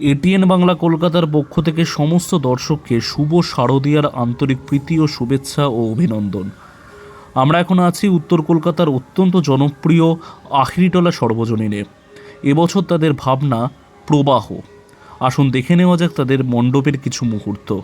ATN Bangla কলকাতার পক্ষ থেকে সমস্ত দর্শককে শুভ শারদীয়ার আন্তরিক প্রীতি ও শুভেচ্ছা ও অভিনন্দন। আমরা এখন আছি উত্তর কলকাতার অত্যন্ত জনপ্রিয় আখরিটলা সর্বজনীনে। এবছর তাদের ভাবনা প্রবাহ। আসুন দেখে নেওয়া যাক তাদের মণ্ডপের কিছু মুহূর্ত।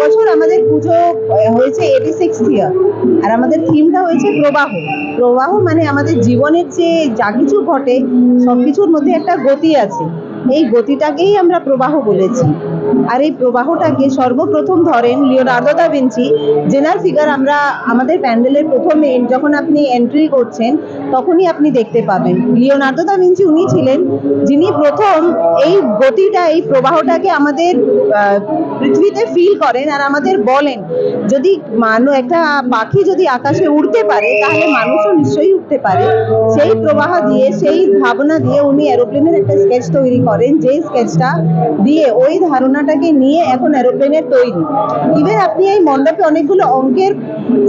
এবছর আমাদের পুজো হয়েছে এইটি সিক্স ইয়ার আর আমাদের থিমটা হয়েছে প্রবাহ। প্রবাহ মানে আমাদের জীবনের যে যা কিছু ঘটে সব কিছুর মধ্যে একটা গতি আছে। এই গতিটাকেই আমরা প্রবাহ বলেছি। আর এই প্রবাহটাকে সর্বপ্রথম ধরেন লিওনার্দো দা ভিঞ্চি, জেনার ফিগার আমরা আমাদের প্যান্ডেলের প্রথমে যখন আপনি এন্ট্রি করছেন, তখনই আপনি দেখতে পাবেন। লিওনার্দো দা ভিঞ্চি উনি ছিলেন যিনি প্রথম এই গতিটা, এই প্রবাহটাকে আমাদের পৃথিবীতে ফিল করেন আর আমাদের বলেন, যদি মানু, একটা পাখি যদি আকাশে উড়তে পারে, তাহলে মানুষও নিশ্চয়ই উঠতে পারে। সেই প্রবাহ দিয়ে, সেই ভাবনা দিয়ে উনি এরোপ্লেনের একটা স্কেচ তৈরি করেন। করেন যে স্কেচটা দিয়ে ওই ধারণাটাকে নিয়ে এখন এরোপ্লেনের তৈরি। ইভেন আপনি এই মণ্ডপে অনেকগুলো অঙ্কের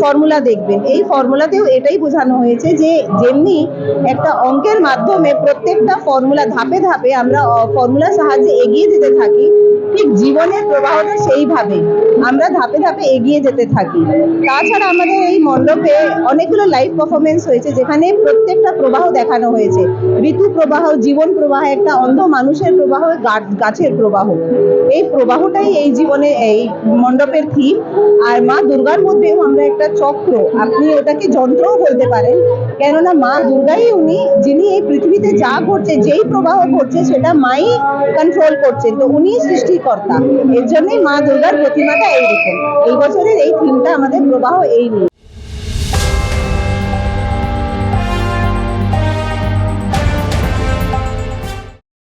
ফর্মুলা দেখবেন। এই ফর্মুলাতেও এটাই বোঝানো হয়েছে যে যেমনি একটা অঙ্কের মাধ্যমে প্রত্যেকটা ফর্মুলা ধাপে ধাপে আমরা ফর্মুলার সাহায্যে এগিয়ে যেতে থাকি জীবনের প্রবাহটা সেইভাবে আমরা ধাপে ধাপে এগিয়ে যেতে থাকি। তাছাড়া আমাদের এই মণ্ডপে অনেকগুলো লাইভ পারফরমেন্স হয়েছে, যেখানে প্রত্যেকটা প্রবাহ দেখানো হয়েছে। ঋতু প্রবাহ, জীবন প্রবাহ, একটা অন্ধ মানুষের প্রবাহ গাছের প্রবাহ। এই প্রবাহটাই এই জীবনে, এই মণ্ডপের থিম আর মা দুর্গার মধ্যেও আমরা একটা চক্র। আপনি ওটাকে যন্ত্রও বলতে পারেন। কেননা মা দুর্গাই উনি, যিনি এই পৃথিবীতে যা ঘটছে, যেই প্রবাহ ঘটছে, সেটা মাই কন্ট্রোল করছেন তো উনি সৃষ্টিকর্তা এর জন্যই মা দুর্গার প্রতিমাটা এইরকম। এই বছরের এই থিমটা আমাদের প্রবাহ এই নিয়ে।